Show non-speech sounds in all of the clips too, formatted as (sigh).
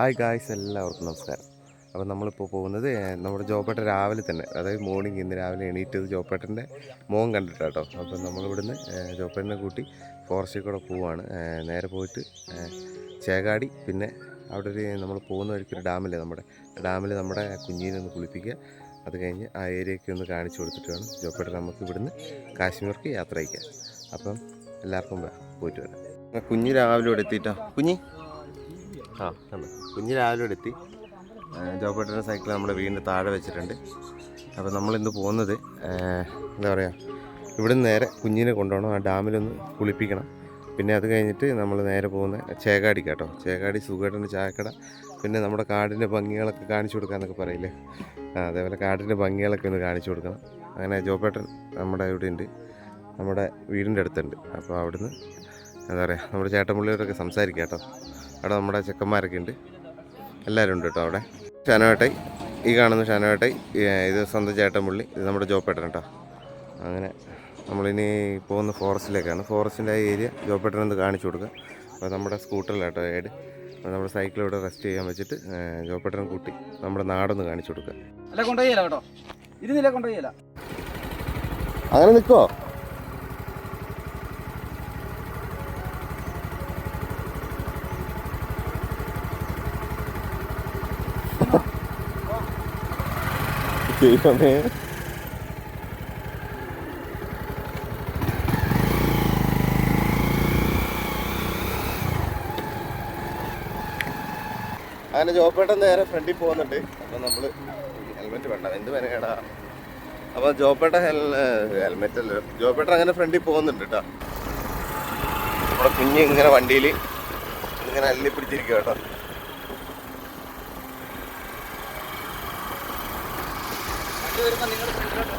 Hi guys എല്ലാവർക്കും നമസ്കാരം. അപ്പോൾ നമ്മളിപ്പോൾ പോകുന്നത് നമ്മുടെ ജോപ്പേട്ട രാവിലെ തന്നെ അതായത് മോർണിംഗ് ഇന്ന് രാവിലെ എണീറ്റത് ജോപ്പേട്ടന്റെ മോൻ കണ്ടിട്ടാട്ടോ അപ്പോൾ നമ്മളിവിടുന്ന് ജോപ്പേട്ടനെ കൂട്ടി ഫോറസ്റ്റിൽ കൂടെ പോവുകയാണ് നേരെ പോയിട്ട് ചേകാടി പിന്നെ അവിടെ ഒരു നമ്മൾ പോകുന്ന വഴിക്കൊരു ഡാമില്ലേ നമ്മുടെ ഡാമിൽ നമ്മുടെ കുഞ്ഞിനെ ഒന്ന് കുളിപ്പിക്കുക. അത് കഴിഞ്ഞ് ആ ഏരിയയൊക്കെ ഒന്ന് കാണിച്ചു കൊടുത്തിട്ട് വേണം ജോപ്പേട്ട നമുക്ക് ഇവിടുന്ന് കാശ്മീർക്ക് യാത്ര അയക്കാം അപ്പം എല്ലാവർക്കും പോയിട്ട് വരാം. കുഞ്ഞ് രാവിലെ ഇവിടെ എത്തിയിട്ടോ? കുഞ്ഞി? ആ കണ്ടോ? കുഞ്ഞ് രാവിലെ എടുത്തി. എത്തി ജോപ്പേട്ടന്റെ സൈക്കിൾ നമ്മുടെ വീടിന്റെ താഴെ വെച്ചിട്ടുണ്ട്. അപ്പോൾ നമ്മളിന്ന് പോകുന്നത് എന്താ പറയുക ഇവിടെ നിന്ന് നേരെ കുഞ്ഞിനെ കൊണ്ടുപോകണം ആ ഡാമിലൊന്ന് കുളിപ്പിക്കണം. പിന്നെ അത് കഴിഞ്ഞിട്ട് നമ്മൾ നേരെ പോകുന്ന ചേകാടി കേട്ടോ. ചേകാടി സുഖേട്ടന്റെ ചായക്കട. പിന്നെ നമ്മുടെ കാടിന്റെ ഭംഗികളൊക്കെ കാണിച്ചു കൊടുക്കാമെന്നൊക്കെ പറയില്ലേ? അതേപോലെ കാടിന്റെ ഭംഗികളൊക്കെ ഒന്ന് കാണിച്ചു കൊടുക്കണം. അങ്ങനെ ജോപ്പേട്ടൻ നമ്മുടെ ഇവിടെ ഉണ്ട്. നമ്മുടെ വീടിന്റെ അടുത്തുണ്ട്. അപ്പോൾ അവിടുന്ന് എന്താ പറയുക നമ്മുടെ ചേട്ടൻ പുള്ളിയോടൊക്കെ സംസാരിക്കാം കേട്ടോ. അവിടെ നമ്മുടെ ചെക്കന്മാരൊക്കെ ഉണ്ട്. എല്ലാവരും ഉണ്ട് കേട്ടോ അവിടെ. ഷാനവേട്ടായി ഈ കാണുന്ന ഷാനവേട്ടായി ഇത് സ്വന്തം ചേട്ടൻ പുള്ളി ഇത് നമ്മുടെ ജോപ്പേട്ടൻ കേട്ടോ. അങ്ങനെ നമ്മളിനി പോകുന്ന ഫോറസ്റ്റിലേക്കാണ്. ഫോറസ്റ്റിന്റെ ആ ഏരിയ ജോപ്പേട്ടനൊന്ന് കാണിച്ചു കൊടുക്കുക അപ്പോൾ നമ്മുടെ സ്കൂട്ടറിലാട്ടോ ഏട് അപ്പോൾ നമ്മുടെ സൈക്കിൾ ഇവിടെ റെസ്റ്റ് ചെയ്യാൻ വെച്ചിട്ട് ജോപ്പേട്ടൻ കൂട്ടി നമ്മുടെ നാടൊന്ന് കാണിച്ചു കൊടുക്കുക അല്ല കൊണ്ടുപോയില്ല കേട്ടോ. ഇരുന്നില്ല കൊണ്ടുപോയില്ല അങ്ങനെ നിൽക്കോ ദൈവമേ. അങ്ങനെ ജോപ്പേട്ടൻ നേരെ ഫ്രണ്ടിൽ പോകുന്നുണ്ട്. അപ്പൊ നമ്മൾ ഹെൽമെറ്റ് വേണ്ട. എന്ത് വരകേടാ അപ്പൊ ജോപ്പേട്ട ഹെൽമെറ്റ് അല്ല. ജോപ്പേട്ടൻ അങ്ങനെ ഫ്രണ്ടിൽ പോകുന്നുണ്ട് കേട്ടോ നമ്മുടെ കുഞ്ഞ് ഇങ്ങനെ വണ്ടിയിൽ ഇങ്ങനെ അല്ലി പിടിച്ചിരിക്കുക കേട്ടോ വണ്ടി വരുമ്പോ നിങ്ങൾ ഫ്രണ്ടിലോട്ട്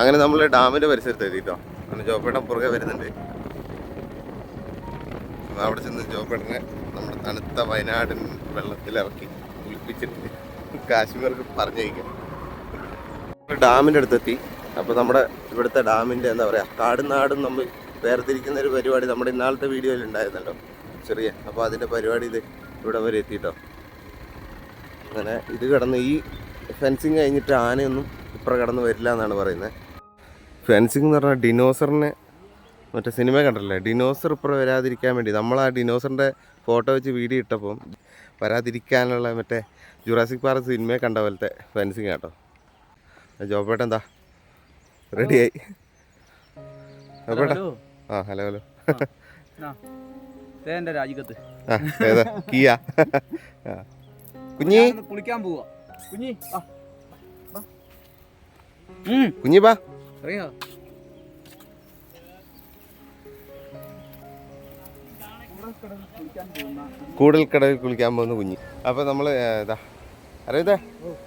അങ്ങനെ നമ്മൾ ഡാമിന്റെ പരിസരത്ത് എത്തിട്ടോ. അങ്ങനെ ജോപ്പേട്ടൻ പുറകെ വരുന്നുണ്ട്. അവിടെ ചെന്ന് ജോപ്പേട്ടനെ നമ്മുടെ തണുത്ത വയനാടൻ വെള്ളത്തിലിറക്കി കുളിപ്പിച്ചിട്ട് കാശ്മീർക്ക് പറഞ്ഞയക്കാം. ഡാമിന്റെ അടുത്തെത്തി. അപ്പോൾ നമ്മുടെ ഇവിടുത്തെ ഡാമിന്റെ എന്താ പറയുക കാടും നാടും നമ്മൾ വേർതിരിക്കുന്ന ഒരു പരിപാടി നമ്മുടെ ഇന്നാളത്തെ വീഡിയോയിൽ ഉണ്ടായിരുന്നല്ലോ. ചെറിയ. അപ്പോൾ അതിന്റെ പരിപാടി ഇത് ഇവിടെ വരെ എത്തിയിട്ടോ. അങ്ങനെ ഇത് കടന്ന് ഈ ഫെൻസിങ് കഴിഞ്ഞിട്ട് ആനയൊന്നും ഇപ്പുറം കടന്ന് വരില്ല എന്നാണ് പറയുന്നത്. ഫെൻസിങ് എന്ന് പറഞ്ഞാൽ ഡിനോസറിനെ മറ്റേ സിനിമ കണ്ടല്ലേ? ഡിനോസർ ഇപ്പുറം വരാതിരിക്കാൻ വേണ്ടി. നമ്മൾ ആ ഡിനോസറിന്റെ ഫോട്ടോ വെച്ച് വീഡിയോ ഇട്ടപ്പം വരാതിരിക്കാനുള്ള മറ്റേ ജുറാസിക് പാർക്ക് സിനിമയെ കണ്ട പോലത്തെ ഫെൻസിങ് കേട്ടോ. ജോബേട്ടെന്താ റെഡിയായി ജോബേട്ട. ആ ഹലോ ഹലോ. എന്റെ രാജികത്ത് ആ ഏതാ? കിയ. കുഞ്ഞി. കുളിക്കാൻ പോവാ. കുഞ്ഞി കുഞ്ഞി ബാ അറിയാ കൂടുതൽ കടവിൽ കുളിക്കാൻ പോകുന്ന കുഞ്ഞി. അപ്പോൾ നമ്മൾ ഇതാ. അറിയതേ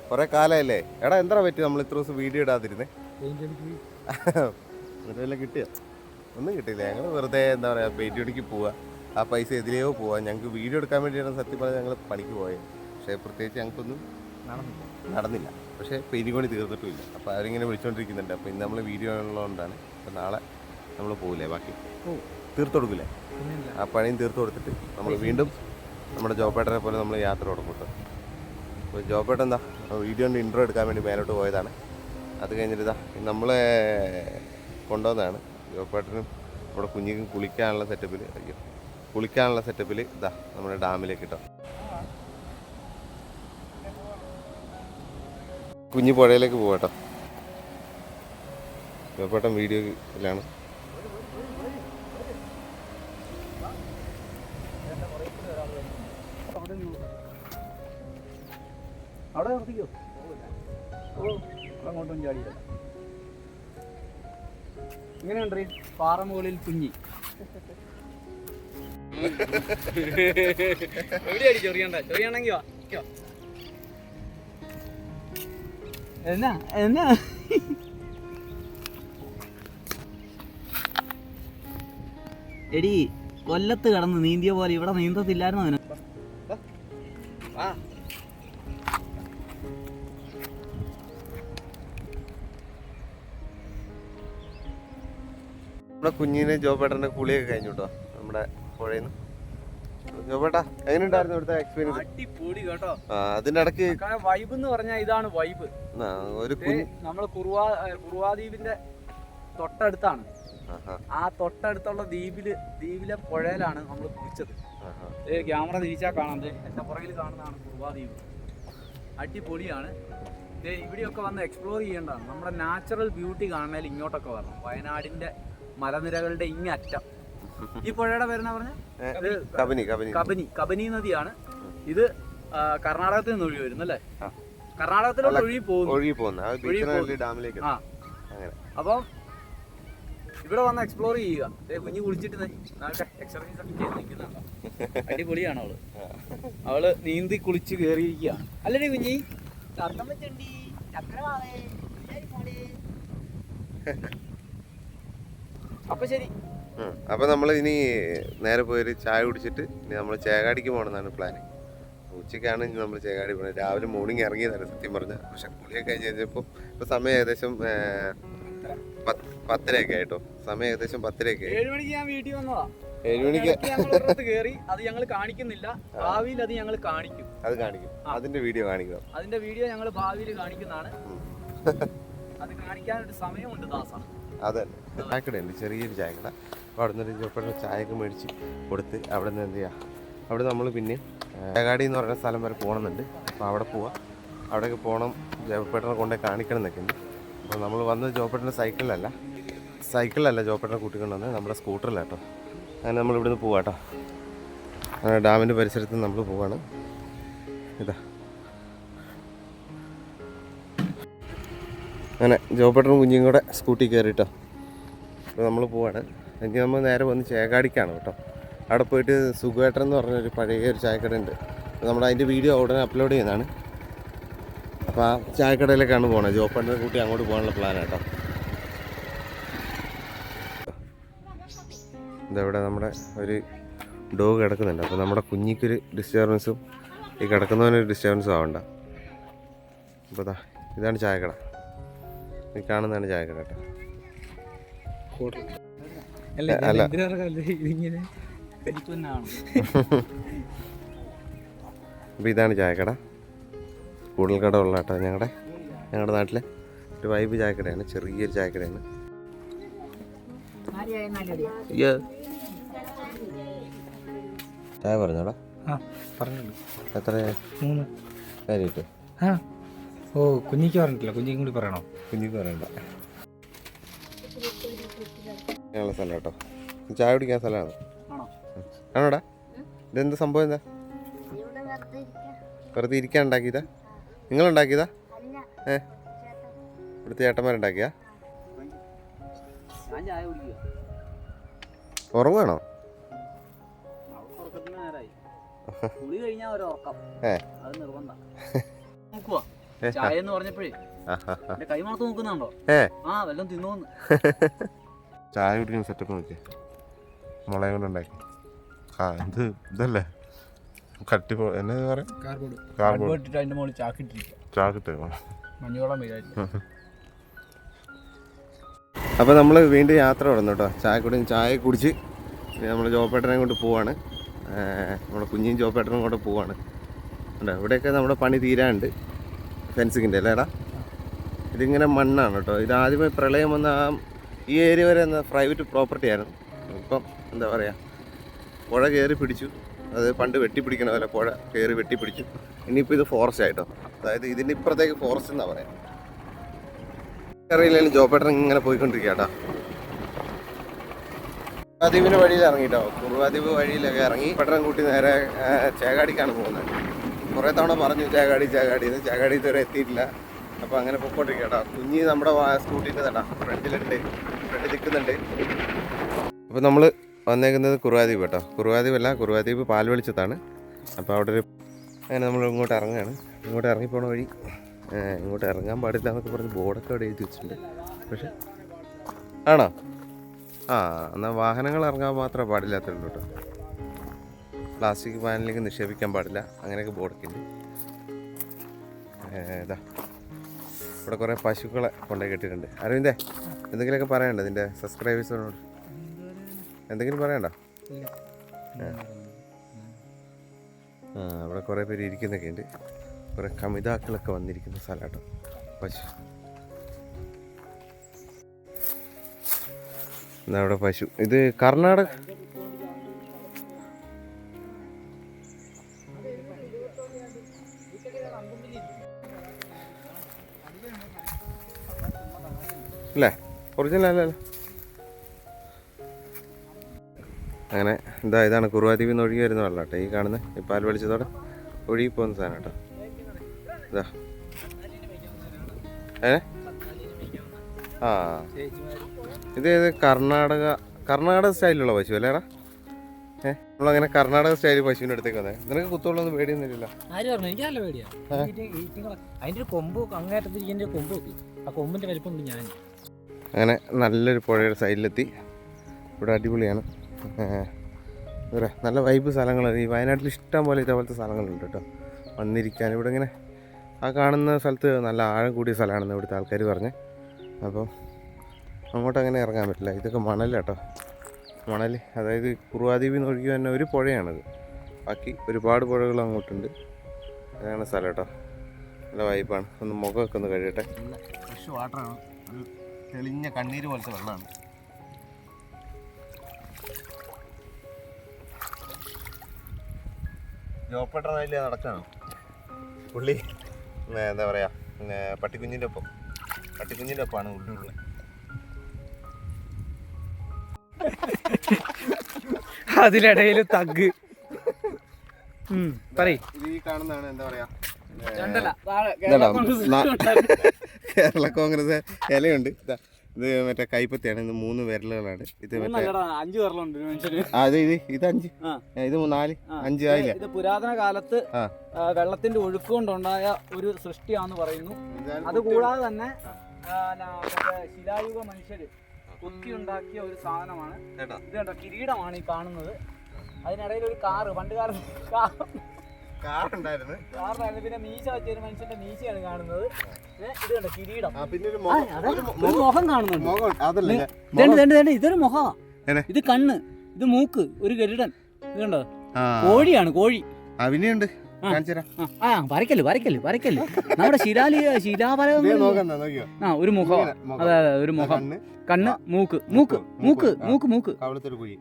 കുറേ കാലമല്ലേ എടാ എന്താ പറ്റി? നമ്മൾ ഇത്ര ദിവസം വീഡിയോ ഇടാതിരുന്നേ. എന്നിട്ട് കിട്ടിയോ? ഒന്നും കിട്ടിയില്ല. ഞങ്ങൾ വെറുതെ എന്താ പറയുക പെയിന്റ് പണിക്ക് പോവുക ആ പൈസ എതിലെയോ പോവാ. ഞങ്ങൾക്ക് വീഡിയോ എടുക്കാൻ വേണ്ടിയാണ് സത്യം പറഞ്ഞാൽ ഞങ്ങൾ പണിക്ക് പോയത് പക്ഷേ പ്രത്യേകിച്ച് ഞങ്ങൾക്കൊന്നും നടന്നില്ല. നടന്നില്ല പക്ഷേ പെയിന്റ് പണി തീർന്നിട്ടുമില്ല. അപ്പോൾ അവരിങ്ങനെ വിളിച്ചുകൊണ്ടിരിക്കുന്നുണ്ട് അപ്പോൾ ഇന്ന് നമ്മൾ വീഡിയോ ഉള്ളതുകൊണ്ടാണ്. അപ്പോൾ നാളെ നമ്മൾ പോകില്ലേ ബാക്കി. തീർത്തു കൊടുക്കില്ലേ ആ പണിയും തീർത്തു കൊടുത്തിട്ട് നമ്മൾ വീണ്ടും നമ്മുടെ ജോബേട്ടനെ പോലെ നമ്മൾ യാത്ര തുടങ്ങും അപ്പോൾ ജോബേട്ടൻ എന്താ വീഡിയോന്റെ ഇൻട്രോ എടുക്കാൻ വേണ്ടി മേലോട്ട് പോയതാണ്. അത് കഴിഞ്ഞിട്ട് ഇതാ നമ്മളെ കൊണ്ടുവന്നതാണ്. ജോബേട്ടനും നമ്മുടെ കുഞ്ഞിക്കും കുളിക്കാനുള്ള സെറ്റപ്പിൽ അയ്യോ കുളിക്കാനുള്ള സെറ്റപ്പിൽ ഇതാ നമ്മുടെ ഡാമിലേക്ക് കിട്ടാം കുഞ്ഞു പുഴയിലേക്ക് പോവാട്ടോ ജോബേട്ടൻ വീഡിയോയിലാണ് അവിടെ നിർത്തിക്കോ? ഓ അങ്ങോട്ടും ചാടിയില്ല. ഇങ്ങനെയുണ്ട് പാറമുകളിൽ കുഞ്ഞി. എവിടെയാടി ചൊറിയണ്ട. ചൊറിയണെങ്കി വാ. എന്നാ? എന്നാ? എടി കൊല്ലത്ത് കടന്ന് നീന്തിയ പോലെ ഇവിടെ നീന്തത്തില്ലായിരുന്നു അവന് നമ്മുടെ കുഞ്ഞിനെ ജോബേട്ടന്റെ കുളിയൊക്കെ കഴിഞ്ഞു കേട്ടോ നമ്മുടെ പുഴയിൽ നിന്ന് ജോബേട്ടാ എങ്ങനെയുണ്ടായിരുന്നു ഇവിടുത്തെ എക്സ്പീരിയൻസ് അടിപൊളി കേട്ടോ. ആ അതിന്റെ ഇടയ്ക്ക് വൈബ് എന്ന് പറഞ്ഞാൽ ഇതാണ് വൈബ് ഒരു നമ്മൾ കുറുവാ കുറുവാദ്വീപിന്റെ തൊട്ടടുത്താണ്. ആ തൊട്ടടുത്തുള്ള ദ്വീപിൽ ദ്വീപിലെ പുഴയിലാണ് നമ്മൾ കുളിച്ചത്. ക്യാമറ തിരിച്ചാൽ കാണാം. എന്റെ പുറകിൽ കാണുന്നതാണ് കുറുവാദ്വീപ്. അടിപൊളിയാണ്. ഇവിടെയൊക്കെ വന്ന് എക്സ്പ്ലോർ ചെയ്യേണ്ടതാണ്. നമ്മുടെ നാച്ചുറൽ ബ്യൂട്ടി കാണണമെങ്കിൽ ഇങ്ങോട്ടൊക്കെ വരണം. വയനാടിന്റെ മലനിരകളുടെ ഇങ്ങറ്റം. ഈ പുഴയുടെ പേരെന്നാ പറഞ്ഞ? കബനി. കബനി കബനി. കബനി നദിയാണ്. ഇത് കർണാടകത്തിൽ നിന്ന് ഒഴുകി വരുന്നു അല്ലേ. കർണാടകത്തിലോട്ട് ഒഴുകി പോകുന്നു. ആ. അപ്പം ഇവിടെ വന്ന് എക്സ്പ്ലോർ ചെയ്യുക. ദേ കുഞ്ഞ് കുളിച്ചിട്ട് എക്സർസൈസ് അടിപൊളിയാണ് അവൾ. അവൾ നീന്തി കുളിച്ച് കേറിയിരിക്കുകയാണ്. അല്ലേ കുഞ്ഞി. (laughs) അപ്പൊ ശരി. അപ്പൊ നമ്മൾ ഇനി നേരെ പോയൊരു ചായ കുടിച്ചിട്ട് ഇനി നമ്മൾ ചേകാടിക്ക് പോകണമെന്നാണ് പ്ലാൻ ഉച്ചയ്ക്കാണ് ഇനി നമ്മൾ ചേകാടി പോകുന്നത് രാവിലെ മോർണിംഗ് ഇറങ്ങിയതാണ് സത്യം പറഞ്ഞാൽ പക്ഷെ കുളിയൊക്കെ കഴിഞ്ഞ് കഴിഞ്ഞപ്പോൾ ഇപ്പോൾ സമയം ഏകദേശം പത്തരയൊക്കെ ആയിട്ടോ സമയം ഏകദേശം പത്തരയൊക്കെ ഏഴ് മണിക്ക് ഞാൻ വീട്ടിൽ വന്നതാ. ഏഴ് മണിക്ക്? കയറി അത് ഞങ്ങൾ കാണിക്കുന്നില്ല. ഭാവിയിൽ അത് ഞങ്ങൾ കാണിക്കും. അത് കാണിക്കും. അതിന്റെ വീഡിയോ കാണിക്കുക. അതിന്റെ വീഡിയോ ഞങ്ങൾ ഭാവിയിൽ കാണിക്കുന്നതാണ്. അത് കാണിക്കാനൊരു സമയമുണ്ട് ദാസ. അതെ ചായക്കടയുണ്ട് ചെറിയൊരു ചായക്കട. അപ്പോൾ അവിടെ നിന്ന് ചോപ്പയുടെ ചായയൊക്കെ മേടിച്ച് കൊടുത്ത് അവിടെ നിന്ന് എന്ത് ചെയ്യുക അവിടെ നമ്മൾ പിന്നെ ചേകാടി എന്ന് പറയുന്ന സ്ഥലം വരെ പോകണമെന്നുണ്ട് അപ്പോൾ അവിടെ പോവാം. അവിടേക്ക് പോകണം ജോപ്പേട്ടനെ കൊണ്ടേ കാണിക്കണം എന്നൊക്കെ ഉണ്ട്. അപ്പോൾ നമ്മൾ വന്നത് ജോപ്പേട്ടന്റെ സൈക്കിളിലല്ല. സൈക്കിളിലല്ല ജോപ്പേട്ടനെ കൂട്ടിക്കൊണ്ട് വന്നത്. നമ്മുടെ സ്കൂട്ടറിലാണ് കേട്ടോ. അങ്ങനെ നമ്മൾ ഇവിടുന്ന് പോവാം കേട്ടോ. അങ്ങനെ ഡാമിന്റെ പരിസരത്ത് നമ്മൾ പോവാണ്. ഇതാ. അങ്ങനെ ജോബട്ടറും കുഞ്ഞും കൂടെ സ്കൂട്ടി കയറിട്ടോ. അപ്പോൾ നമ്മൾ പോവാണ്. എനിക്ക് നമ്മൾ നേരെ വന്ന് ചേകാടിക്കാണ് കേട്ടോ. അവിടെ പോയിട്ട് സുഖേട്ടൻ എന്ന് പറഞ്ഞൊരു പഴയ ഒരു ചായക്കട ഉണ്ട്. നമ്മൾ അതിന്റെ വീഡിയോ ഉടനെ അപ്ലോഡ് ചെയ്യുന്നതാണ്. അപ്പോൾ ആ ചായക്കടയിലേക്കാണ് പോകണത് ജോപ്പേട്ടനെ കൂട്ടി അങ്ങോട്ട് പോകാനുള്ള പ്ലാനാണ് കേട്ടോ. ഇതവിടെ നമ്മുടെ ഒരു ഡോഗ് കിടക്കുന്നുണ്ട്. അപ്പോൾ നമ്മുടെ കുഞ്ഞിക്കൊരു ഡിസ്റ്റർബൻസും ഈ കിടക്കുന്നവനൊരു ഡിസ്റ്റർബൻസും ആവണ്ട. അപ്പോൾ ഇതാണ് ചായക്കട. ഈ കാണുന്നതാണ് ചായക്കട കേട്ടോ. അല്ല അപ്പോൾ ഇതാണ് ചായക്കട. കൂടുതൽ കട ഉള്ള കേട്ടോ ഞങ്ങളുടെ ഞങ്ങളുടെ നാട്ടിലെ ഒരു വൈബ് ചായക്കടയാണ് ചെറിയൊരു ചായക്കടയാണ്. ചായ പറഞ്ഞോടാ. എത്ര മൂന്ന്. കാര്യമായിട്ട് ആ. ഓ കുഞ്ഞിക്ക് പറഞ്ഞിട്ടില്ല. കുഞ്ഞിക്കും കൂടി പറയണോ? കുഞ്ഞിക്ക് പറയണ്ട. അങ്ങനെയുള്ള സ്ഥലം കേട്ടോ. ചായ കുടിക്കാൻ സ്ഥലമാണ്. ആണോ? ആണോടാ? ഇതെന്താ സംഭവം എന്താ വെറുതെ ഇരിക്കാൻ ഉണ്ടാക്കിയതാ? നിങ്ങൾ ഉണ്ടാക്കിയതാ ഏ? ഇവിടുത്തെ ചേട്ടന്മാരുണ്ടാക്കിയാ ഉറങ്ങുവാണോ? ഏ. ചായ എന്ന് പറഞ്ഞപ്പോഴേ കൈ മാത്രം നോക്കുന്നുണ്ടോ? ആ വല്ലതും തിന്നോന്ന്. (laughs) ചായ കുടിക്കുന്ന സെറ്റപ്പ് നോക്കിയേ. മുളക് കൊണ്ട് ഉണ്ടാക്കി. ആ ഇത് ഇതല്ലേ? കട്ടി എന്നാ പറയാ? കാർബോർഡ് അതിന്റെ മുകളിൽ ചാക്കിട്ടിരിക്കുക ചാക്കിട്ട് മഞ്ഞോളം അപ്പോൾ നമ്മൾ വീണ്ടും യാത്ര തുടർന്നു കേട്ടോ ചായ കുടി ചായ കുടിച്ച് നമ്മൾ ജോപ്പേട്ടനെ കൊണ്ട് പോവാണ്. നമ്മുടെ കുഞ്ഞിയും ജോപ്പേട്ടനും കൂടെ പോവാണ്. ഉണ്ടോ ഇവിടെയൊക്കെ നമ്മുടെ പണി തീരാണ്ട് ഫെൻസിങ്ങിന്റെ അല്ലേടാ ഇതിങ്ങനെ മണ്ണാണ് കേട്ടോ ഇത് ആദ്യമേ പ്രളയം വന്ന ആ ഈ ഏരിയ വരെ എന്ന പ്രൈവറ്റ് പ്രോപ്പർട്ടി ആയിരുന്നു. ഇപ്പം എന്താ പറയുക പുഴ കയറി പിടിച്ചു. അത് പണ്ട് വെട്ടിപ്പിടിക്കണ പോലെ പുഴ കയറി വെട്ടിപ്പിടിച്ചു. ഇനിയിപ്പോൾ ഇത് ഫോറസ്റ്റ് ആയിട്ടോ. അതായത് ഇതിന്റെ ഇപ്പുറത്തേക്ക് ഫോറസ്റ്റ് എന്നാ പറയാം. അറിയില്ലെങ്കിലും ജോബേട്ടൻ ഇങ്ങനെ പോയിക്കൊണ്ടിരിക്കുക കുറുവാദ്വീപിന് വഴിയിൽ ഇറങ്ങിട്ടോ കുറുവാദ്വീപ് വഴിയിലൊക്കെ ഇറങ്ങി. പെട്ടെന്ന് കൂട്ടി നേരെ ചേകാടിക്കാണ് പോകുന്നത്. കുറേ തവണ പറഞ്ഞു ചാകാടി ചാകാടി എന്ന്. ചാകാടി ഇതുവരെ എത്തിയിട്ടില്ല. അപ്പോൾ അങ്ങനെ പൊക്കോണ്ടിരിക്കുക കുഞ്ഞി നമ്മുടെ സ്കൂട്ടിന്റെ തട്ടാ ഫ്രണ്ടിലുണ്ട്. ഫ്രണ്ടിൽ നിൽക്കുന്നുണ്ട്. അപ്പോൾ നമ്മൾ വന്നേക്കുന്നത് കുറുവാദ്വീപ് കേട്ടോ. കുറുവാദ്വീപ് അല്ല കുറുവാദ്വീപ് പാൽ വെളിച്ചത്താണ്. അപ്പോൾ അവിടെ ഒരു അങ്ങനെ നമ്മൾ ഇങ്ങോട്ട് ഇറങ്ങുകയാണ്. ഇങ്ങോട്ട് ഇറങ്ങിപ്പോണ വഴി ഇങ്ങോട്ട് ഇറങ്ങാൻ പാടില്ല എന്നൊക്കെ പറഞ്ഞ് ബോർഡൊക്കെ അവിടെ എഴുതി വെച്ചിട്ടുണ്ട്. പക്ഷെ ആണോ? ആ എന്നാൽ വാഹനങ്ങൾ ഇറങ്ങാൻ മാത്രമേ പാടില്ലാത്തുള്ളൂ കേട്ടോ. പ്ലാസ്റ്റിക് പാനിലേക്ക് നിക്ഷേപിക്കാൻ പാടില്ല. അങ്ങനെയൊക്കെ ബോർഡൊക്കെയുണ്ട് ഇതാ ഇവിടെ കുറേ പശുക്കളെ കൊണ്ടുപോയി കെട്ടിയിട്ടുണ്ട്. അരവിന്ദേ എന്തെങ്കിലുമൊക്കെ പറയണ്ടോ നിന്റെ സബ്സ്ക്രൈബേഴ്സിനോട് എന്തെങ്കിലും പറയണ്ടോ? ആ അവിടെ കുറേ പേര് ഇരിക്കുന്നൊക്കെ ഉണ്ട്. കുറേ കമിതാക്കളൊക്കെ വന്നിരിക്കുന്ന സ്ഥലമാട്ടോ. പശു. എന്നാ അവിടെ പശു. ഇത് കർണാടക അല്ലേ ഒറിജിനൽ അല്ലല്ലോ അങ്ങനെ എന്താ ഇതാണ് കുറുവാദ്വീപിൽ നിന്ന് ഒഴുകി വരുന്ന വെള്ളം കേട്ടോ ഈ കാണുന്ന ഈ പാൽ വെളിച്ചതോടെ ഒഴുകി പോകുന്ന സാധനം കേട്ടോ. ഇതാ. ഏ? ആ. ഇത് കർണാടക കർണാടക സ്റ്റൈലിലുള്ള പശു അല്ലേടാ നമ്മളങ്ങനെ കർണാടക സ്റ്റൈലിൽ പശുവിന്റെ അടുത്തേക്ക് വന്നേ. നിനക്ക് കുത്തുള്ളൊന്നും പേടിയൊന്നുമില്ല ആര് പറഞ്ഞു? എനിക്ക് നല്ല പേടിയാ. അതിന്റെ ഒരു കൊമ്പ് അങ്ങേറ്റത്തിരിക്കുന്ന കൊമ്പ് നോക്കി ആ കൊമ്പിന്റെ വലിപ്പം ഞാൻ അങ്ങനെ നല്ലൊരു പുഴയുടെ സൈഡിലെത്തി. ഇവിടെ അടിപൊളിയാണ്. നല്ല വൈബ് സ്ഥലങ്ങൾ ഈ വയനാട്ടിൽ ഇഷ്ടം പോലെ ഇതേപോലത്തെ സ്ഥലങ്ങളുണ്ട് കേട്ടോ. വന്നിരിക്കാൻ ഇവിടെ ഇങ്ങനെ ആ കാണുന്ന സ്ഥലത്ത് നല്ല ആഴം കൂടിയ സ്ഥലമാണെന്ന് ഇവിടുത്തെ ആൾക്കാർ പറഞ്ഞ്. അപ്പം അങ്ങോട്ട് അങ്ങനെ ഇറങ്ങാൻ പറ്റില്ല. ഇതൊക്കെ മണൽ കേട്ടോ. മണൽ അതായത് കുറുവാദ്വീപിൽ നിന്ന് ഒഴുകി വരുന്ന ഒരു പുഴയാണത്. ബാക്കി ഒരുപാട് പുഴകൾ അങ്ങോട്ടുണ്ട്. അതാണ് സ്ഥലം കേട്ടോ. നല്ല വൈബാണ് ഒന്ന് മുഖമൊക്കെ ഒന്ന് കഴിയട്ടെ ഫ്രഷ് വാട്ടറാണ് ഒരു തെളിഞ്ഞ കണ്ണീര് പോലത്തെ വെള്ളമാണ്. ജോപ്പേട്ടനായില്ലേ നടക്കാണ്. പുള്ളി എന്താ പറയാ ഉം, പട്ടിക്കുഞ്ഞിന്റെ ഒപ്പം. പട്ടിക്കുഞ്ഞിന്റെ ഒപ്പമാണ് ഉള്ളിലുള്ളത് അതിലിടയിൽ തഗ്. പറയ്. ഇത് ഈ കാണുന്നതാണ് എന്താ പറയാ? കേരള കോൺഗ്രസ് ഇലയുണ്ട്. ഇതാ, ഇത് മറ്റേ കൈപ്പത്തിയാണ്. ഇത് മൂന്ന് വിരലുകളാണ്. ഇത് അഞ്ച് വിരലുണ്ട് ആ ഇത് ഇത് അഞ്ച്. ആ. ഇത് നാല്. അഞ്ച് ആയില്ല. ഇത് പുരാതന കാലത്ത് വെള്ളത്തിന്റെ ഒഴുക്ക് കൊണ്ടുണ്ടായ ഒരു സൃഷ്ടിയാന്ന് പറയുന്നു. അതുകൂടാതെ തന്നെ ശിലായുഗ മനുഷ്യര് കുത്തി ഉണ്ടാക്കിയ ഒരു സാധനമാണ്. ഇത് കണ്ടോ? കിരീടമാണ് ഈ കാണുന്നത്. അതിനിടയിൽ ഒരു കാറ് പണ്ട് കാലത്ത് കാർ. കാറുണ്ടായിരുന്നു. കാറിനായിരുന്നു പിന്നെ മീശ വെച്ച ഒരു മനുഷ്യന്റെ മീശയാണ് കാണുന്നത്. ഇത് കണ്ടോ? കിരീടം. പിന്നെ ഒരു മുഖം കാണുന്നുണ്ട്. ഇതൊരു മുഖമാ. ഇത് കണ്ണ് ഇത് മൂക്ക് ഒരു ഗരുഡൻ. ഇത് കണ്ടോ? കോഴിയാണ് കോഴി. അഭിനയുണ്ട് ആ. വരയ്ക്കൽ വരയ്ക്കൽ വരയ്ക്കൽ. നമ്മുടെ ശിലാലി നോക്കിയോ? ആ ഒരു മുഖം. അതെ അതെ ഒരു മുഖം. കണ്ണ്. മൂക്ക്. മൂക്ക് മൂക്ക് മൂക്ക്. മൂക്ക്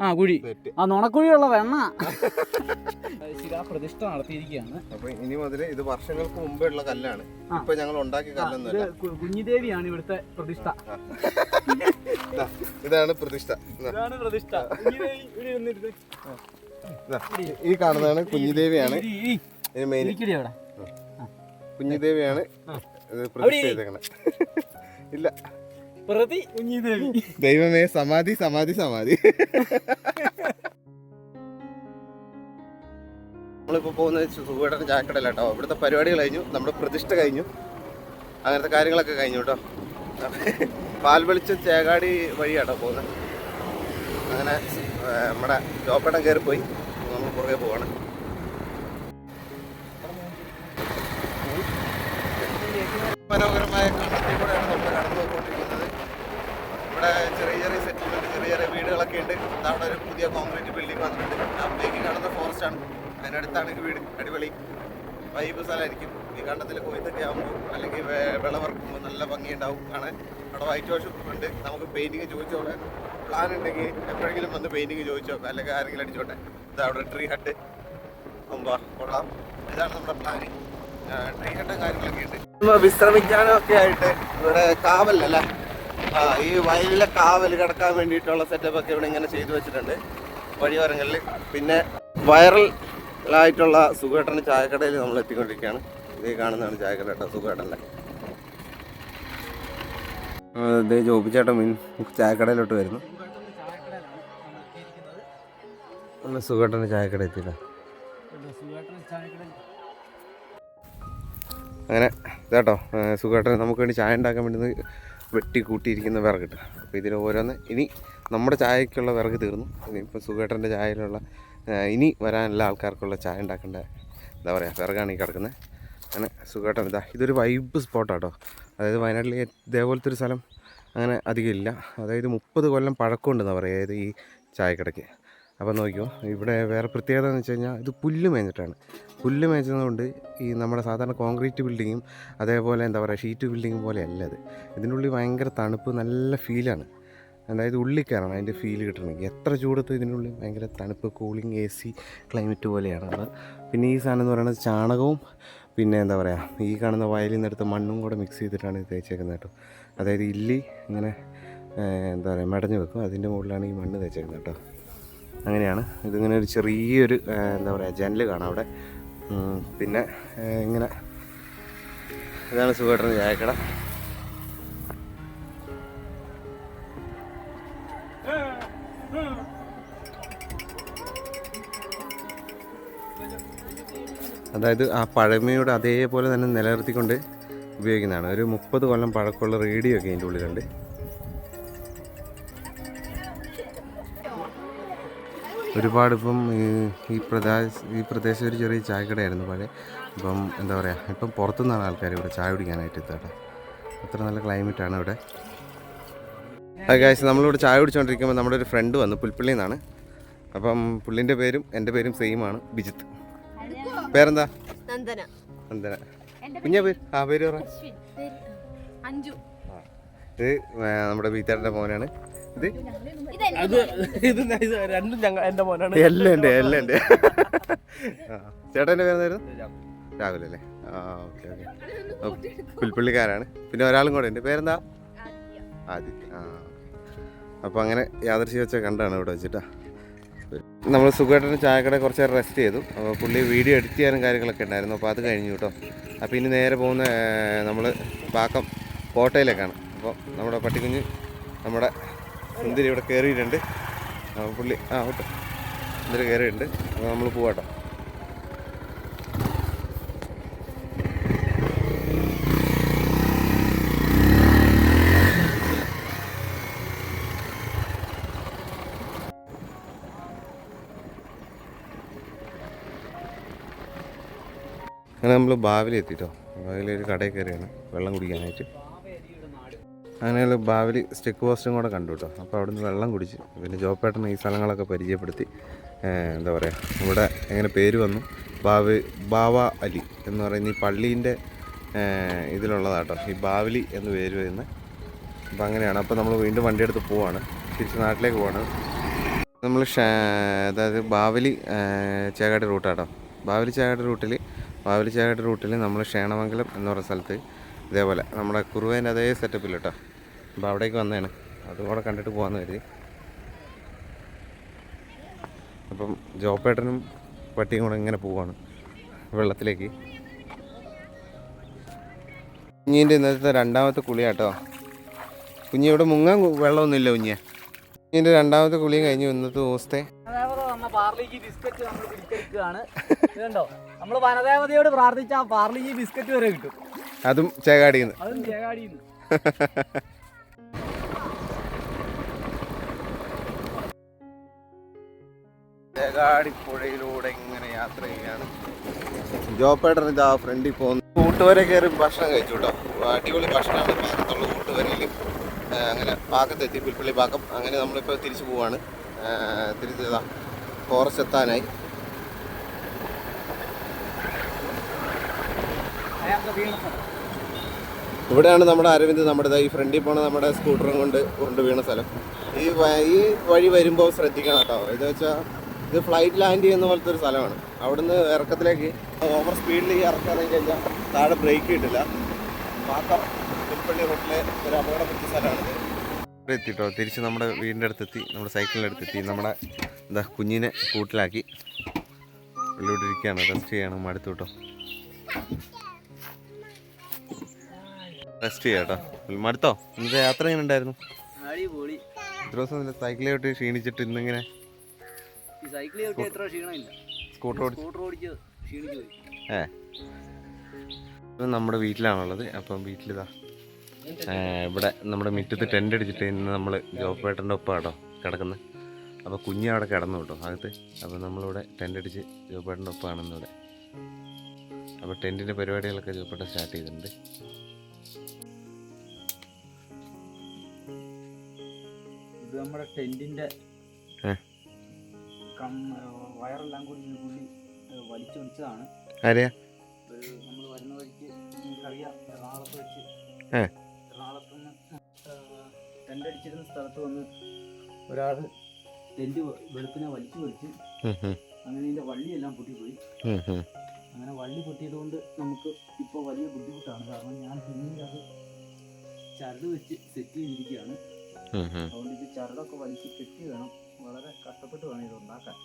ആ കുഴി. ആ നുണക്കുഴിയുള്ള വെണ്ണ. (laughs) ശിലാപ്രതിഷ്ഠ നടത്തിയിരിക്കുകയാണ്. അപ്പൊ ഇനി മുതൽ ഇത് വർഷങ്ങൾക്ക് മുമ്പേ ഉള്ള കല്ലാണ്. ഇപ്പൊ ഞങ്ങൾ ഉണ്ടാക്കിയ ആ, ഇത് കല്ലൊന്നുമല്ല കു- കുഞ്ഞിദേവിയാണ് ഇവിടുത്തെ പ്രതിഷ്ഠ. ഇതാ, ഇതാണ് പ്രതിഷ്ഠ. ഇതാ, ഇതാണ് പ്രതിഷ്ഠ. ഈ കാണുന്നതാണ് കുഞ്ഞിദേവിയാണ്. ഇതിന് മെയിൻ ഇരിക്കടി അവിടെ. കുഞ്ഞിദേവിയാണ് ഇത് പ്രതിഷ്ഠ ചെയ്തേക്കണേ (laughs) ഇല്ല. പ്രതി കുഞ്ഞിദേവി. ദൈവമേ സമാധി സമാധി സമാധി. നമ്മളിപ്പോ പോകുന്നത് സുഖേട്ടൻ ചാക്കടല കേട്ടോ ഇവിടുത്തെ പരിപാടികൾ കഴിഞ്ഞു. നമ്മുടെ പ്രതിഷ്ഠ കഴിഞ്ഞു. അങ്ങനത്തെ കാര്യങ്ങളൊക്കെ കഴിഞ്ഞു കേട്ടോ. പാൽ വെളിച്ചം ചേകാടി വഴിയാട്ടോ പോകുന്നത്. അങ്ങനെ നമ്മുടെ ജോപ്പേട്ടൻ കയറിപ്പോയി നമ്മൾ പുറകെ പോവാണ്. മനോഹരമായ കണ്ടത്തിൽ കൂടെയാണ് നമ്മൾ കടന്നു പോയിക്കൊണ്ടിരിക്കുന്നത് ഇവിടെ ചെറിയ ചെറിയ സെറ്റിൽമെന്റ് ചെറിയ ചെറിയ വീടുകളൊക്കെ ഉണ്ട്. അവിടെ ഒരു പുതിയ കോൺക്രീറ്റ് ബിൽഡിംഗ് വന്നിട്ടുണ്ട്. അവിടേക്ക് കാണുന്ന ഫോറസ്റ്റ് ആണ്. അതിനടുത്താണ് വീട് അടിപൊളി. വൈബ് സ്ഥലമായിരിക്കും. ഈ കണ്ടത്തിൽ കൊയ്ത്തൊക്കെ ആകുമ്പോൾ അല്ലെങ്കിൽ വിളവറക്കുമ്പോൾ നല്ല ഭംഗിയുണ്ടാവും. കാണാൻ. അവിടെ വൈറ്റ് വാഷ് ഉണ്ട്. നമുക്ക് പെയിന്റിങ് ചോദിച്ചോളെ പ്ലാൻ ഉണ്ടെങ്കിൽ എപ്പോഴെങ്കിലും വന്ന് പെയിന്റിങ് ചോദിച്ചോ അല്ലെങ്കിൽ ആരെങ്കിലും അടിച്ചോട്ടെ. ഇതാ അവിടെ ട്രീ ഹട്ട് കൊമ്പാ കൊള്ളാം. ഇതാണ് നമ്മുടെ പ്ലാൻ ഹട്ടും കാര്യങ്ങളൊക്കെ ഉണ്ട്. വിശ്രമിക്കാനും ഒക്കെ ആയിട്ട് ഇവിടെ കാവലല്ലേ? ഈ വയലിലെ കാവൽ കിടക്കാൻ വേണ്ടിയിട്ടുള്ള സെറ്റപ്പ് ഒക്കെ ഇവിടെ ഇങ്ങനെ ചെയ്തു വെച്ചിട്ടുണ്ട്. വഴിയോരങ്ങളിൽ. പിന്നെ വൈറൽ ആയിട്ടുള്ള സുഖേട്ടന്റെ ചായക്കടയിൽ നമ്മൾ എത്തിക്കൊണ്ടിരിക്കുകയാണ്. ഇത് കാണുന്നതാണ് ചായക്കട കേട്ടോ സുഖേട്ടന്റെ ഇതേ ജോബിച്ചേട്ടൻ മീൻ ചായക്കടയിലോട്ട് വരുന്നു. സുഖേട്ടന്റെ ചായക്കട എത്തിയില്ല? അങ്ങനെ ഇതാട്ടോ സുഖേട്ടൻ നമുക്ക് വേണ്ടി ചായ ഉണ്ടാക്കാൻ വേണ്ടി വെട്ടി കൂട്ടിയിരിക്കുന്ന വിറകിട്ട് അപ്പോൾ ഇതിൽ ഓരോന്ന് ഇനി നമ്മുടെ ചായക്കുള്ള വിറക് തീർന്നു. ഇനിയിപ്പോൾ സുഖേട്ടന്റെ ചായയിലുള്ള ഇനി വരാനുള്ള ആൾക്കാർക്കുള്ള ചായ ഉണ്ടാക്കേണ്ട എന്താ പറയുക വിറകാണ് ഈ കിടക്കുന്നത് അങ്ങനെ സുഖേട്ടൻ ഇതാ ഇതൊരു വൈബ് സ്പോട്ടാട്ടോ അതായത് വയനാട്ടിൽ ഇതേപോലത്തെ ഒരു സ്ഥലം അങ്ങനെ അധികം ഇല്ല. അതായത് മുപ്പത് കൊല്ലം പഴക്കമുണ്ടെന്നാണ് പറയുക അതായത് ഈ ചായക്കടയ്ക്ക്. അപ്പോൾ നോക്കിയോ ഇവിടെ വേറെ പ്രത്യേകത എന്ന് വെച്ച് കഴിഞ്ഞാൽ ഇത് പുല്ല് മേഞ്ഞിട്ടാണ്. പുല്ല് മേഞ്ഞതുകൊണ്ട് ഈ നമ്മുടെ സാധാരണ കോൺക്രീറ്റ് ബിൽഡിങ്ങും അതേപോലെ എന്താ പറയുക ഷീറ്റ് ബിൽഡിങ്ങും പോലെയല്ല ഇത്. ഇതിന്റെ ഉള്ളിൽ ഭയങ്കര തണുപ്പ് നല്ല ഫീലാണ് അതായത് ഉള്ളിൽ കയറണം അതിന്റെ ഫീൽ കിട്ടണമെങ്കിൽ എത്ര ചൂടത്ത് ഇതിന്റെ ഉള്ളിൽ ഭയങ്കര തണുപ്പ് കൂളിംഗ് എ സി ക്ലൈമറ്റ് പോലെയാണ്. അത് പിന്നെ ഈ സാധനം എന്ന് പറയുന്നത് ചാണകവും പിന്നെ എന്താ പറയുക ഈ കാണുന്ന വയലിൽ നിന്നെടുത്ത മണ്ണും കൂടെ മിക്സ് ചെയ്തിട്ടാണ് ഇത് തേച്ചേക്കുന്നത് കേട്ടോ. അതായത് ഇല്ലി ഇങ്ങനെ എന്താ പറയുക മടഞ്ഞ് വെക്കും. അതിന്റെ മുകളിലാണ് ഈ മണ്ണ് തേച്ചേക്കുന്നത് കേട്ടോ. അങ്ങനെയാണ്. ഇതിങ്ങനെ ഒരു ചെറിയൊരു എന്താ പറയുക ജനൽ കാണാം അവിടെ. പിന്നെ ഇങ്ങനെ. ഇതാണ് സുഖേട്ടന്റെ ചായക്കട. അതായത് ആ പഴമയുടെ അതേപോലെ തന്നെ നിലനിർത്തിക്കൊണ്ട് ഉപയോഗിക്കുന്നതാണ്. ഒരു മുപ്പത് കൊല്ലം പഴക്കമുള്ള റേഡിയോ ഒക്കെ അതിന്റെ ഉള്ളിലുണ്ട്. ഒരുപാട് ഇപ്പം ഈ- ഈ പ്രദേശ ഈ പ്രദേശം ഒരു ചെറിയ ചായക്കടയായിരുന്നു പഴയ. ഇപ്പം എന്താ പറയുക ഇപ്പം പുറത്തുനിന്നാണ് ആൾക്കാർ ഇവിടെ ചായ കുടിക്കാനായിട്ട് എത്താട്ടോ അത്ര നല്ല ക്ലൈമറ്റാണ് ഇവിടെ. കാശ് നമ്മളിവിടെ ചായ കുടിച്ചുകൊണ്ടിരിക്കുമ്പോൾ നമ്മുടെ ഒരു ഫ്രണ്ട് വന്നു പുൽപ്പള്ളിയിൽ നിന്നാണ് അപ്പം പുള്ളിന്റെ പേരും എന്റെ പേരും സെയിം ആണ് ബിജിത്ത്. പേരെന്താ? നന്ദന. നന്ദന. കുഞ്ഞ പേര് ആ പേര് പറ. ഇത് നമ്മുടെ ബീത്താറിന്റെ മോനാണ്. ഇത്? അത് ഇത് ഇത് രണ്ടും ഞങ്ങൾ എന്റെ മോനാണ്. എല്ലാം ഉണ്ട് എല്ലാം ഉണ്ട്. ആ ചേട്ടന്റെ പേരെന്തായിരുന്നു? രാഹുൽ അല്ലേ? ആ ഓക്കെ ഓക്കെ. പുൽപ്പള്ളിക്കാരാണ്. പിന്നെ ഒരാളും കൂടെ ഉണ്ട്. പേരെന്താ? ആദിത്യ. ആ അപ്പോൾ അങ്ങനെ യാദർശി വെച്ച കണ്ടാണ് ഇവിടെ വെച്ചിട്ടാ. നമ്മൾ സുഖമായിട്ടിന് ചായക്കട കുറച്ച് നേരം റെസ്റ്റ് ചെയ്തു. അപ്പോൾ പുള്ളി വീഡിയോ എഡിറ്റ് ചെയ്യാനും കാര്യങ്ങളൊക്കെ ഉണ്ടായിരുന്നു. അപ്പോൾ അത് കഴിഞ്ഞു കേട്ടോ. അപ്പോൾ ഇനി നേരെ പോകുന്ന നമ്മൾ പാക്കം കോട്ടയിലേക്കാണ്. അപ്പോൾ നമ്മുടെ പട്ടിക്കുഞ്ഞ് നമ്മുടെ സുന്ദരി ഇവിടെ കയറിയിട്ടുണ്ട്. പുള്ളി ആ ഓട്ടെ മുന്തിരി കയറിയിട്ടുണ്ട്. അപ്പോൾ നമ്മൾ പോവാട്ടോ. അങ്ങനെ നമ്മൾ ബാവിലി ഒരു കടയിൽ കയറിയാണ്. വെള്ളം കുടിക്കാനായിട്ട്. അങ്ങനെ ബാവലി സ്റ്റെക്ക് പോസ്റ്റും കൂടെ കണ്ടു കേട്ടോ അപ്പോൾ അവിടുന്ന് വെള്ളം കുടിച്ച്. പിന്നെ ജോപ്പേട്ടൻ ഈ സ്ഥലങ്ങളൊക്കെ പരിചയപ്പെടുത്തി. എന്താ പറയുക ഇവിടെ എങ്ങനെ പേര് വന്നു. ബാവ് ബാവ അലി എന്ന് പറയുന്ന ഈ പള്ളീന്റെ ഇതിലുള്ളതാട്ടോ ഈ ബാവലി എന്ന് പേര് വരുന്ന. അപ്പോൾ അങ്ങനെയാണ്. അപ്പോൾ നമ്മൾ വീണ്ടും വണ്ടിയെടുത്ത് പോവാണ്. തിരിച്ച് നാട്ടിലേക്ക് പോവാണ്. നമ്മൾ അതായത് ബാവലി ചേകാട്ടി ചേകാട് റൂട്ടാട്ടോ ബാവലി ചേകാട് റൂട്ടിൽ ബാവലി ചേകാട് റൂട്ടിൽ നമ്മൾ ക്ഷേണമംഗലം എന്ന് പറയുന്ന സ്ഥലത്ത് ഇതേപോലെ നമ്മുടെ കുറുവേന്റെ അതേ സെറ്റപ്പിൽ കേട്ടോ അപ്പോൾ അവിടേക്ക് വന്നതാണ്. അതും കൂടെ കണ്ടിട്ട് പോകാമെന്ന് കരുതി. അപ്പം ജോപ്പേട്ടനും പട്ടിയും കൂടെ ഇങ്ങനെ പോവാണ് വെള്ളത്തിലേക്ക്. കുഞ്ഞിന്റെ ഇന്നത്തെ രണ്ടാമത്തെ കുളിയാട്ടോ. കുഞ്ഞി ഇവിടെ മുങ്ങാൻ വെള്ളമൊന്നുമില്ല കുഞ്ഞെ കുഞ്ഞിന്റെ രണ്ടാമത്തെ കുളിയും കഴിഞ്ഞു ഇന്നത്തെ ദിവസത്തെ. പാർലിജി ബിസ്ക്കറ്റ് നമ്മൾ പിടിച്ചെടുക്കുകയാണ്. ഇതുണ്ടോ നമ്മൾ വനദേവതയോട് പ്രാർത്ഥിച്ച ആ പാർലിജി ബിസ്ക്കറ്റ് വരെ കിട്ടും. അതും ചേകാടിയിൽ നിന്ന് അതും ചേകാടിന്ന്. (laughs) ചേകാടി പുഴയിലൂടെ ഇങ്ങനെ യാത്ര ചെയ്യാണ്. ജോപ്പേട്ടൻ ഇതാ ഫ്രണ്ടിൽ പോകുന്നു. കൂട്ടുവരെ കയറി ഭക്ഷണം കഴിച്ചു കേട്ടോ. അടിപൊളി ഭക്ഷണമാണ് പാക്കത്തുള്ള കൂട്ടുവരയിൽ അങ്ങനെ പാക്കത്തെത്തി പുൽപ്പള്ളി പാക്കം അങ്ങനെ നമ്മളിപ്പോൾ തിരിച്ചു പോവാണ്. തിരിച്ചു ഇതാ ഫോറസ്റ്റ് എത്താനായി. ഇവിടെയാണ് നമ്മുടെ അരവിന്ദ് നമ്മുടെ ഈ ഫ്രണ്ടിൽ പോണ നമ്മുടെ സ്കൂട്ടറും കൊണ്ട് കൊണ്ട് വീണ സ്ഥലം. ഈ ഈ വഴി വരുമ്പോൾ ശ്രദ്ധിക്കണം കേട്ടോ. ഇത് വെച്ചാൽ ഇത് ഫ്ലൈറ്റ് ലാൻഡ് ചെയ്യുന്ന പോലത്തെ ഒരു സ്ഥലമാണ്. അവിടുന്ന് ഇറക്കത്തിലേക്ക് ഓവർ സ്പീഡിൽ ഈ ഇറക്കാതെ കഴിഞ്ഞാൽ താഴെ ബ്രേക്ക് കിട്ടില്ല പാക്കം പുൽപ്പള്ളി റോട്ടിലെ ഒരു അപകടം പറ്റിയ സ്ഥലമാണിത് ഇവിടെ എത്തിട്ടോ. തിരിച്ച് നമ്മുടെ വീടിന്റെ അടുത്തെത്തി നമ്മുടെ സൈക്കിളിന്റെ അടുത്തെത്തി. നമ്മുടെ എന്താ കുഞ്ഞിനെ കൂട്ടിലാക്കി. ഉള്ളിലോട്ട് ഇരിക്കുകയാണ്. റെസ്റ്റ് ചെയ്യണം മടുത്തു കേട്ടോ. റെസ്റ്റ് ചെയ്യാം കേട്ടോ. മടുത്തോ ഇന്നത്തെ യാത്ര എങ്ങനെ ഉണ്ടായിരുന്നു? ഇത്ര ദിവസം സൈക്കിളിലോട്ട് ക്ഷീണിച്ചിട്ട് ഇന്നിങ്ങനെ സൈക്കിൾ ചവിട്ടി എത്ര ക്ഷീണമില്ല. സ്കൂട്ടർ ഓടിച്ച്. സ്കൂട്ടർ ഓടിച്ച് ക്ഷീണിച്ചു പോയി. ഏ. നമ്മുടെ വീട്ടിലാണുള്ളത്. അപ്പം വീട്ടിലിതാ. ഇവിടെ നമ്മുടെ മുറ്റത്ത് ടെന്റ് അടിച്ചിട്ട് ഇന്ന് നമ്മൾ ജോപ്പേട്ടന്റെ ഒപ്പം കേട്ടോ കിടക്കുന്നത് അപ്പോൾ കുഞ്ഞ് അവിടെ കിടന്നു കേട്ടോ അകത്ത്. അപ്പം നമ്മളിവിടെ ടെന്റ് അടിച്ച് ജോപ്പേട്ടന്റെ ഒപ്പമാണെന്ന് ഇവിടെ. അപ്പോൾ ടെന്റിന്റെ പരിപാടികളൊക്കെ ജോപ്പേട്ടൻ സ്റ്റാർട്ട് ചെയ്തിട്ടുണ്ട്. ഇത് നമ്മുടെ ടെന്റിന്റെ വയറെല്ലാം കൂടി ഈ പുള്ളി വലിച്ചൊടിച്ചതാണ് ആരെയാ? നമ്മൾ വരുന്ന വഴിക്ക് നിങ്ങൾക്കറിയാം എറണാകുളത്ത് വെച്ച് ഏ. എറണാകുളത്ത് നിന്ന് ടെന്റ് അടിച്ചിരുന്ന സ്ഥലത്ത് വന്ന് ഒരാൾ ടെന്റ് വെളുപ്പിനെ വലിച്ചു വലിച്ച് അങ്ങനെ ഇതിന്റെ വള്ളിയെല്ലാം പൊട്ടിപ്പോയി. അങ്ങനെ വള്ളി പൊട്ടിയതുകൊണ്ട് നമുക്ക് ഇപ്പോൾ വലിയ ബുദ്ധിമുട്ടാണ്. കാരണം ഞാൻ പിന്നീട് അത് ചരട് വെച്ച് സെറ്റ് ചെയ്തിരിക്കുകയാണ്. അതുകൊണ്ട് ഇത് ചരടൊക്കെ വലിച്ച് കെട്ടി വേണം. വളരെ കഷ്ടപ്പെട്ട് വേണം ഇത് ഉണ്ടാക്കാൻ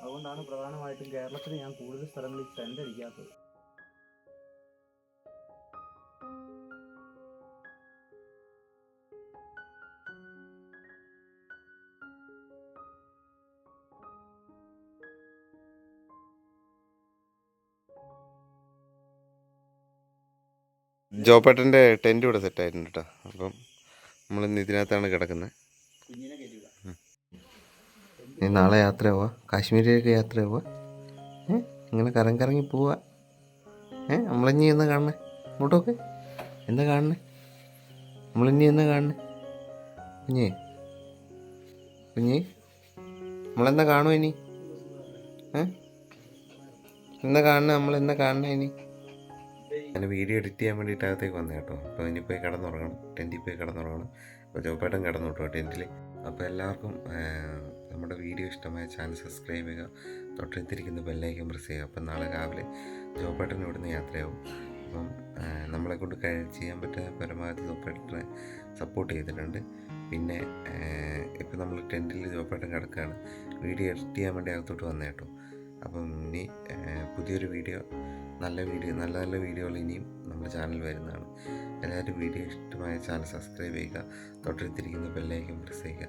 അതുകൊണ്ടാണ് പ്രധാനമായിട്ടും കേരളത്തിൽ ഞാൻ കൂടുതൽ സ്ഥലങ്ങളിൽ ടെന്റ് അടിക്കാത്തത് ജോപ്പേട്ടന്റെ ടെന്റ് ഇവിടെ സെറ്റ് ആയിട്ടുണ്ട് കേട്ടോ അപ്പം നമ്മളിന്ന് ഇതിനകത്താണ് കിടക്കുന്നത്. ഇനി നാളെ യാത്ര പോവാ. കാശ്മീരിലേക്ക് യാത്ര പോവാ. ഏ? ഇങ്ങനെ കറങ്ങി കറങ്ങി പോവാ. ഏ? നമ്മളിനി എന്നാ കാണണേ. ഇങ്ങോട്ടൊക്കെ എന്താ കാണണേ? നമ്മളിനി എന്നാ കാണണേ. കുഞ്ഞേ. കുഞ്ഞേ. നമ്മളെന്താ കാണുമോ ഇനി? ഏ? എന്താ കാണണേ? നമ്മൾ എന്താ കാണണേ ഇനി? ഞാൻ വീഡിയോ എഡിറ്റ് ചെയ്യാൻ വേണ്ടിയിട്ട് അകത്തേക്ക് വന്നു കേട്ടോ. അപ്പോൾ ഇനി പോയി കിടന്നുറങ്ങണം. ടെന്റിൽ പോയി കിടന്നുറങ്ങണം. അപ്പോൾ ജോപ്പേട്ടൻ കിടന്നു കേട്ടോ ടെന്റിൽ. അപ്പോൾ എല്ലാവർക്കും നമ്മുടെ വീഡിയോ ഇഷ്ടമായ ചാനൽ സബ്സ്ക്രൈബ് ചെയ്യുക. തൊട്ടടുത്തിരിക്കുന്ന ബെല്ലൈക്കൻ പ്രസ് ചെയ്യുക. അപ്പം നാളെ രാവിലെ ജോപ്പേട്ടൻ ഇവിടുന്ന് യാത്രയാവും. അപ്പം നമ്മളെ കൊണ്ട് ചെയ്യാൻ പറ്റുന്ന പരമാവധി ജോപ്പേട്ടനെ സപ്പോർട്ട് ചെയ്തിട്ടുണ്ട്. പിന്നെ ഇപ്പം നമ്മൾ ടെന്റിൽ ജോപ്പേട്ടൻ കിടക്കുകയാണ്. വീഡിയോ എഡിറ്റ് ചെയ്യാൻ വേണ്ടി അകത്തോട്ട് വന്നേ കേട്ടോ. അപ്പം ഇനി പുതിയൊരു വീഡിയോ നല്ല വീഡിയോ നല്ല നല്ല വീഡിയോകൾ ഇനിയും നമ്മുടെ ചാനൽ വരുന്നതാണ്. എല്ലാവരും വീഡിയോ ഇഷ്ടമായ ചാനൽ സബ്സ്ക്രൈബ് ചെയ്യുക. തൊട്ടടുത്തിരിക്കുന്ന ബെല്ലൈക്കൻ പ്രസ് ചെയ്യുക.